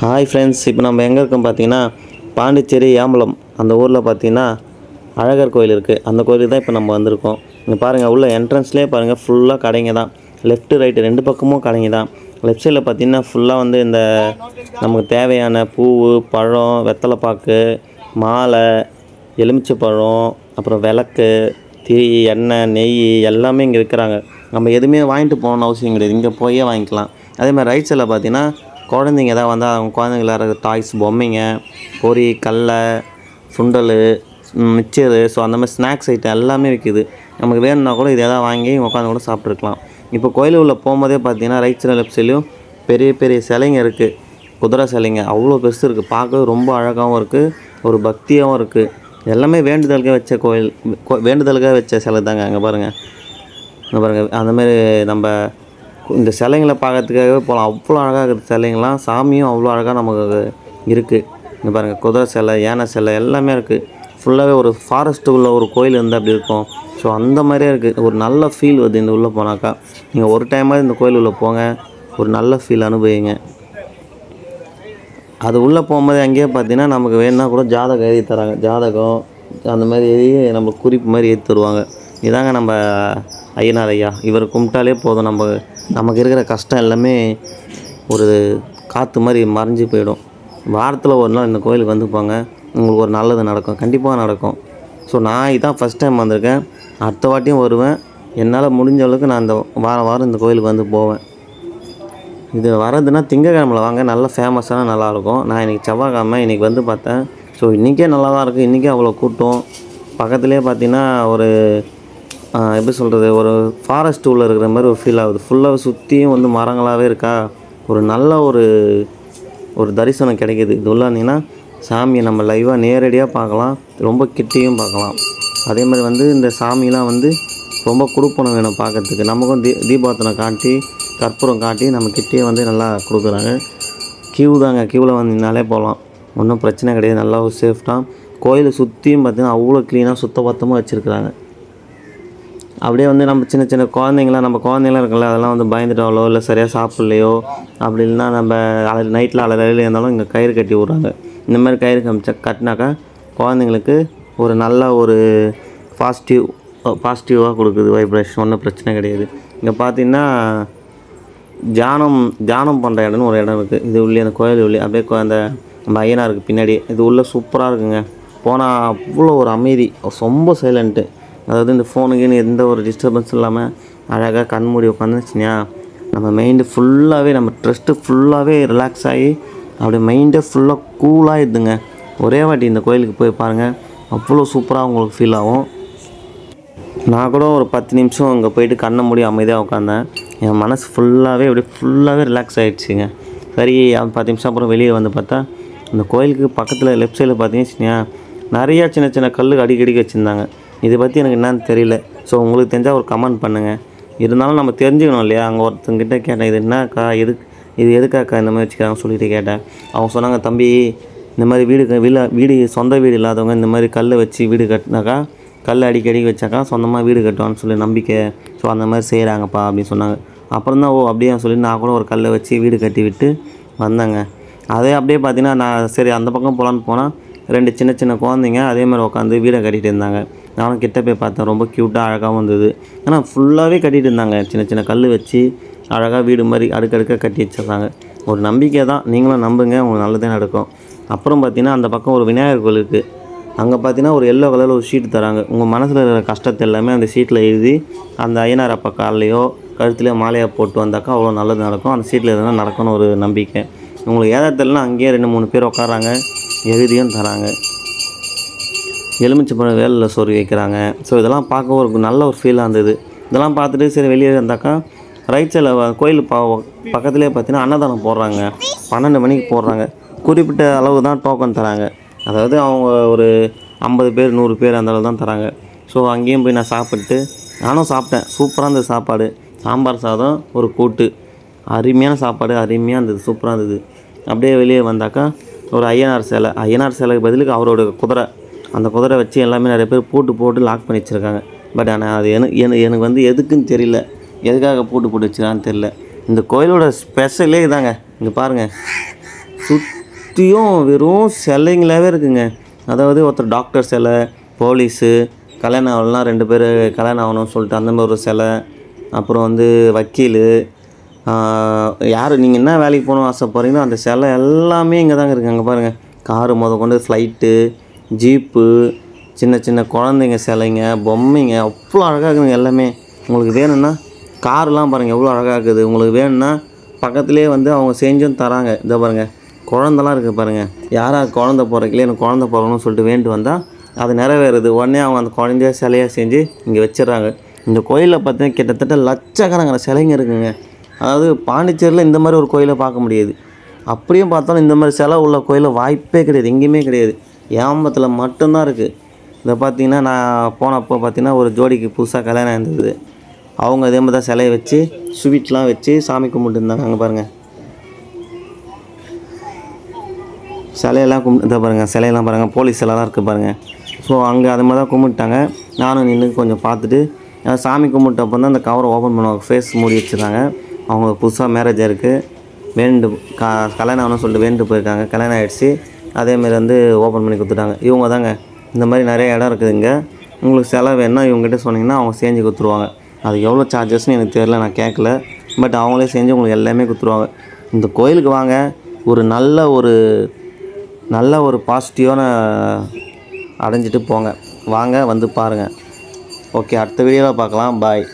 Hi friends இப்போ நம்ம எங்கே இருக்கோம் பார்த்தீங்கன்னா பாண்டிச்சேரி ஏம்பலம். அந்த ஊரில் பார்த்தீங்கன்னா அழகர் கோயில் இருக்குது அந்த கோயிலுக்கு தான் இப்போ நம்ம வந்திருக்கோம். இங்கே பாருங்கள் உள்ள என்ட்ரன்ஸ்லேயே பாருங்கள் ஃபுல்லாக கடைங்க தான். லெஃப்ட்டு ரைட்டு ரெண்டு பக்கமும் கடைங்க தான். லெஃப்ட் சைடில் பார்த்தீங்கன்னா ஃபுல்லாக வந்து இந்த நமக்கு தேவையான பூ பழம் வெத்தலைப்பாக்கு மாலை எலுமிச்சை பழம் அப்புறம் விளக்கு திரி எண்ணெய் நெய் எல்லாமே இங்கே விற்கிறாங்க நம்ம எதுவுமே வாங்கிட்டு போகணும்னு அவசியம் கிடையாது. இங்கே போயே வாங்கிக்கலாம். அதே மாதிரி ரைட் சைடில் பார்த்தீங்கன்னா குழந்தைங்க ஏதாவது வந்தால் அவங்க குழந்தைங்க விளையாடுற டாய்ஸ் பொம்மைங்க பொறி கடல சுண்டல் மிச்சரு ஸோ அந்த மாதிரி ஸ்நாக்ஸ் ஐட்டம் எல்லாமே விற்கிது நமக்கு வேணும்னா கூட இது எதாவது வாங்கி உட்காந்து கூட சாப்பிட்ருக்கலாம் இப்போ கோயில் உள்ள போகும்போதே பார்த்தீங்கன்னா ரைட் சைடு லெஃப்ட் சைட்லேயும் பெரிய பெரிய சிலைங்க இருக்குது குதிரை சிலைங்க. அவ்வளோ பெருசு இருக்குது பார்க்கவே ரொம்ப அழகாகவும் இருக்குது ஒரு பக்தியாகவும் இருக்குது எல்லாமே வேண்டுதலுக்காக வச்ச கோயில் கோ- வேண்டுதலுக்காக வச்ச சிலை தாங்க. அங்கே பாருங்கள் இங்கே பாருங்கள் அந்தமாரி நம்ம இந்த சிலைங்களை பார்க்கறதுக்காகவே போகலாம். அவ்வளோ அழகாக இருக்குது சிலைங்களாம் சாமியும் அவ்வளோ அழகாக நமக்கு இருக்குது இந்த பாருங்கள் குதிரை சிலை யானை சிலை எல்லாமே இருக்குது ஃபுல்லாகவே ஒரு ஃபாரஸ்ட்டுக்குள்ளே ஒரு கோயில் இருந்தால் அப்படி இருக்கும். ஸோ அந்த மாதிரியே இருக்குது ஒரு நல்ல ஃபீல் வருது இந்த உள்ளே போனாக்கா. நீங்கள் ஒரு டைமாவது இந்த கோயில் உள்ளே போங்க. ஒரு நல்ல ஃபீல் அனுபவிங்க. அது உள்ளே போகும்போது அங்கேயே பார்த்தீங்கன்னா நமக்கு வேணும்னா கூட ஜாதகம் எழுதி தராங்க. ஜாதகம் அந்த மாதிரி எழுதி நம்ம குறிப்பு மாதிரி எழுதி தருவாங்க. இதாங்க நம்ம ஐயனார் ஐயா. இவர் கும்பிட்டாலே போதும். நம்ம நமக்கு இருக்கிற கஷ்டம் எல்லாமே ஒரு காற்று மாதிரி மறைஞ்சு போயிடும். வாரத்தில் ஒரு நாள் இந்த கோயிலுக்கு வந்து போங்க உங்களுக்கு ஒரு நல்லது நடக்கும். கண்டிப்பாக நடக்கும். ஸோ நான் இதான் ஃபஸ்ட் டைம் வந்திருக்கேன். அடுத்த வாட்டியும் வருவேன். என்னால் முடிஞ்ச அளவுக்கு நான் இந்த வாரம் வாரம் இந்த கோயிலுக்கு வந்து போவேன். இது வரதுன்னா திங்கக்கிழமையில் வாங்க. நல்லா ஃபேமஸான நல்லாயிருக்கும். நான் இன்றைக்கி செவ்வாய்க்கிழமை இன்றைக்கி வந்து பார்த்தேன். ஸோ இன்றைக்கே நல்லா தான் இருக்குது இன்றைக்கே அவ்வளோ கூட்டம். பக்கத்துலேயே பார்த்தீங்கன்னா ஒரு எப்படி சொல்கிறது ஒரு ஃபாரஸ்ட் உள்ள இருக்கிற மாதிரி ஒரு ஃபீல் ஆகுது. ஃபுல்லாக சுற்றியும் வந்து மரங்களாகவே இருக்கா? ஒரு நல்ல ஒரு ஒரு தரிசனம் கிடைக்கிது. இது உள்ள வந்தீங்கன்னா சாமியை நம்ம லைவாக நேரடியாக பார்க்கலாம். ரொம்ப கிட்டேயும் பார்க்கலாம். அதே மாதிரி வந்து இந்த சாமிலாம் வந்து ரொம்ப கொடுப்பனம் வேணும் பார்க்கறதுக்கு. நமக்கும் தீ தீபாவத்தனை காட்டி கற்பூரம் காட்டி நம்ம கிட்டேயே வந்து நல்லா கொடுக்குறாங்க. கியூ தாங்க. கியூவில் வந்தீங்கனாலே போகலாம். ஒன்றும் பிரச்சனை கிடையாது. நல்லா ஒரு சேஃப்டாக கோயிலை சுற்றியும் பார்த்தீங்கன்னா அவ்வளோ க்ளீனாக சுத்தபத்தமாக வச்சுருக்குறாங்க. அப்படியே வந்து நம்ம சின்ன சின்ன குழந்தைங்களாம் நம்ம குழந்தைங்களாம் இருக்குல்ல அதெல்லாம் வந்து பயந்துட்டாலோ இல்லை சரியாக சாப்பிட்லையோ அப்படி இல்லைன்னா நம்ம அலை நைட்டில் அலையில இருந்தாலும் இங்கே கயிறு கட்டி விட்றாங்க. இந்த மாதிரி கயிறு கமிச்சா கட்டினாக்கா குழந்தைங்களுக்கு ஒரு நல்ல ஒரு பாசிட்டிவ் பாசிட்டிவாக கொடுக்குது வைப்ரேஷன் ஒன்றும் பிரச்சனை கிடையாது. இங்கே பார்த்தீங்கன்னா தியானம் தியானம் பண்ணுற இடம்னு ஒரு இடம் இருக்குது இது உள்ளே அந்த கோயில் உள்ளே அப்படியே அந்த நம்ம ஐயனாருக்கு பின்னாடி இது உள்ளே சூப்பராக இருக்குங்க. போனால் அவ்வளோ ஒரு அமைதி ரொம்ப சைலண்ட்டு அதாவது இந்த ஃபோனுக்குன்னு எந்த ஒரு டிஸ்டர்பன்ஸ் இல்லாமல் அழகாக கண் மூடி உட்காந்துச்சியா நம்ம மைண்டு ஃபுல்லாகவே நம்ம ட்ரெஸ்ட்டு ஃபுல்லாகவே ரிலாக்ஸ் ஆகி அப்படியே மைண்டே ஃபுல்லாக கூலாக கூலாகிடுதுங்க ஒரே வாட்டி இந்த கோயிலுக்கு போய் பாருங்கள் அவ்வளோ சூப்பராக உங்களுக்கு ஃபீல் ஆகும். நான் கூட ஒரு பத்து நிமிஷம் அங்கே போயிட்டு கண்ணை மூடி அமைதியாக உட்காந்தேன் என் மனசு ஃபுல்லாகவே அப்படியே ஃபுல்லாகவே ரிலாக்ஸ் ஆகிடுச்சிங்க சரி பத்து நிமிஷம் அப்புறம் வெளியே வந்து பார்த்தா அந்த கோயிலுக்கு பக்கத்தில் லெஃப்ட் சைடில் பார்த்தீங்கன்னா நிறையா சின்ன சின்ன கல் அடிக்கடிக்கு வச்சுருந்தாங்க. இதை பற்றி எனக்கு என்னன்னு தெரியல. ஸோ உங்களுக்கு தெரிஞ்சால் ஒரு கமெண்ட் பண்ணுங்கள் இருந்தாலும் நம்ம தெரிஞ்சுக்கணும் இல்லையா? அங்கே ஒருத்தங்கிட்ட கேட்டேன் இது என்னக்கா? எதுக்கு இது எதுக்காக்கா இந்த மாதிரி வச்சுக்கிறாங்க சொல்லிட்டு கேட்டேன். அவங்க சொன்னாங்க தம்பி இந்த மாதிரி வீடு வீடு வீடு சொந்த வீடு இல்லாதவங்க இந்த மாதிரி கல்லை வச்சு வீடு கட்டினாக்கா கல் அடிக்கடி வச்சாக்கா சொந்தமாக வீடு கட்டுவான்னு சொல்லி நம்பிக்கை. ஸோ அந்த மாதிரி செய்கிறாங்கப்பா அப்படின்னு சொன்னாங்க. அப்புறம் தான் ஓ அப்படியே? சொல்லி நான் கூட ஒரு கல்லை வச்சு வீடு கட்டி விட்டு வந்தேங்க. அதே அப்படியே பார்த்தீங்கன்னா நான் சரி அந்த பக்கம் போகலான்னு போனால் ரெண்டு சின்ன சின்ன குழந்தைங்க அதே மாதிரி உட்காந்து வீடை கட்டிகிட்டு இருந்தாங்க. நானும் கிட்ட போய் பார்த்தேன். ரொம்ப க்யூட்டாக அழகாகவும் இருந்தது ஆனால் ஃபுல்லாகவே கட்டிகிட்டு இருந்தாங்க. சின்ன சின்ன கல் வச்சு அழகாக வீடு மாதிரி அடுக்கடுக்காக கட்டி வச்சிடுறாங்க ஒரு நம்பிக்கை தான். நீங்களும் நம்புங்க. உங்களுக்கு நல்லதே நடக்கும். அப்புறம் பார்த்தீங்கன்னா அந்த பக்கம் ஒரு விநாயகர் கோயில் இருக்குது அங்கே பார்த்தீங்கன்னா ஒரு எல்லோ கலரில் ஒரு ஷீட் தராங்க. உங்கள் மனசில் இருக்கிற கஷ்டத்தை எல்லாமே அந்த ஷீட்டில் எழுதி அந்த ஐயனார் அப்பா காலையோ கழுத்துலையோ மாலையாக போட்டு வந்தாக்கா அவ்வளோ நல்லது நடக்கும். அந்த ஷீட்டில் எதுனா நடக்கணும் ஒரு நம்பிக்கை. உங்களுக்கு ஏதாத்தெல்லாம் அங்கேயே ரெண்டு மூணு பேர் உட்காராங்க எழுதியும் தராங்க. எலுமிச்சம்பழம் வேலில் சொருகி வைக்கிறாங்க ஸோ இதெல்லாம் பார்க்க ஒரு நல்ல ஒரு ஃபீலாக இருந்தது. இதெல்லாம் பார்த்துட்டு சரி வெளியே இருந்தாக்கா ரைட் சைடில் கோயில் ப பக்கத்துலேயே பார்த்தீங்கன்னா அன்னதானம் போடுறாங்க. பன்னெண்டு மணிக்கு போடுறாங்க. குறிப்பிட்ட அளவு தான் டோக்கன் தராங்க. அதாவது அவங்க ஒரு ஐம்பது பேர் நூறு பேர் அந்த அளவு தான் தராங்க. ஸோ அங்கேயும் போய் நான் சாப்பிட்டு நானும் சாப்பிட்டேன். சூப்பராக இருந்தது சாப்பாடு. சாம்பார் சாதம் ஒரு கூட்டு. அருமையான சாப்பாடு அருமையாக இருந்தது சூப்பராக இருந்தது. அப்படியே வெளியே வந்தாக்கா ஒரு ஐயனார் சிலை. ஐயனார் சிலைக்கு பதிலுக்கு அவரோட குதிரை. அந்த குதிரை வச்சு எல்லாமே நிறைய பேர் பூட்டு போட்டு லாக் பண்ணி வச்சுருக்காங்க. பட் ஆனால் அது எனக்கு எனக்கு வந்து எதுக்குன்னு தெரியல. எதுக்காக பூட்டு போட்டு வச்சுருக்கான்னு தெரியல. இந்த கோயிலோட ஸ்பெஷலே இதாங்க. இங்கே பாருங்கள் சுற்றியும் வெறும் சிலைங்களாகவே இருக்குங்க. அதாவது ஒருத்தர் டாக்டர் சிலை போலீஸு கல்யாணம் ஆகலாம் ரெண்டு பேர் கல்யாணம் ஆகணும்னு சொல்லிட்டு அந்த மாதிரி ஒரு சிலை அப்புறம் வந்து வக்கீல் யார் நீங்கள் என்ன வேலைக்கு போகணும்னு ஆசைப்படுறீங்களோ அந்த சிலை எல்லாமே இங்கே தாங்க இருக்குது அங்கே பாருங்கள் காரு முத கொண்டு ஃப்ளைட்டு ஜீப்பு சின்ன சின்ன குழந்தைங்க சிலைங்க பொம்மைங்க அவ்வளோ அழகாக இருக்குங்க எல்லாமே. உங்களுக்கு வேணும்னா கார்லாம் பாருங்கள் எவ்வளோ அழகாக இருக்குது. உங்களுக்கு வேணும்னா பக்கத்துலேயே வந்து அவங்க செஞ்சும் தராங்க. இதை பாருங்கள் குழந்தெல்லாம் இருக்குது பாருங்கள் யாராவது குழந்த பிறக்கல எனக்கு குழந்த பிறக்கணும்னு சொல்லிட்டு வேண்டி வந்தால் அது நிறைவேறுது. உடனே அவங்க அந்த குழந்தைய சிலையாக செஞ்சு இங்கே வச்சிடுறாங்க. இந்த கோயிலில் பார்த்தீங்கன்னா கிட்டத்தட்ட லட்சக்கணக்கான சிலைங்க இருக்குங்க. அதாவது பாண்டிச்சேரியில் இந்த மாதிரி ஒரு கோயிலை பார்க்க முடியாது. அப்படியும் பார்த்தாலும் இந்த மாதிரி சிலை உள்ள கோயிலில் வாய்ப்பே கிடையாது எங்கேயுமே கிடையாது. ஏம்பத்தில் மட்டும்தான் இருக்குது இதை பார்த்தீங்கன்னா நான் போனப்போ பார்த்தீங்கன்னா ஒரு ஜோடிக்கு புதுசாக கல்யாணம் இருந்தது அவங்க அதே மாதிரி தான் சிலையை வச்சு ஸ்வீட்லாம் வச்சு சாமி கும்பிட்டு இருந்தாங்க. அங்கே பாருங்கள் சிலையெல்லாம் கும்பிட்டு இதை பாருங்கள் சிலையெல்லாம் பாருங்கள் போலீஸ் சிலைலாம் இருக்குது பாருங்கள் ஸோ அங்கே அது மாதிரி தான் கும்பிட்டாங்க நானும் நின்று கொஞ்சம் பார்த்துட்டு சாமி கும்பிட்டப்போ தான் அந்த கவரை ஓப்பன் பண்ணுவாங்க ஃபேஸ் மூடி வச்சுருந்தாங்க. அவங்க புதுசாக மேரேஜ் இருக்குது வேண்டு க கல்யாணம் ஆகணும்னு சொல்லிட்டு வேண்டு போயிருக்காங்க. கல்யாணம் ஆகிடுச்சு அதேமாரி வந்து ஓப்பன் பண்ணி கொடுத்துட்டாங்க. இவங்க தாங்க. இந்த மாதிரி நிறைய இடம் இருக்குது இங்கே. உங்களுக்கு செலவு வேணும்னா இவங்ககிட்ட சொன்னீங்கன்னா அவங்க செஞ்சு கொடுத்துருவாங்க. அது எவ்வளோ சார்ஜஸ்னு எனக்கு தெரில நான் கேட்கல. பட் அவங்களே செஞ்சு உங்களுக்கு எல்லாமே கொடுத்துருவாங்க. இந்த கோயிலுக்கு வாங்க. ஒரு நல்ல ஒரு நல்ல ஒரு பாசிட்டிவான அடைஞ்சிட்டு போங்க. வாங்க வந்து பாருங்கள் ஓகே அடுத்த வீடியோவில் பார்க்கலாம். பாய்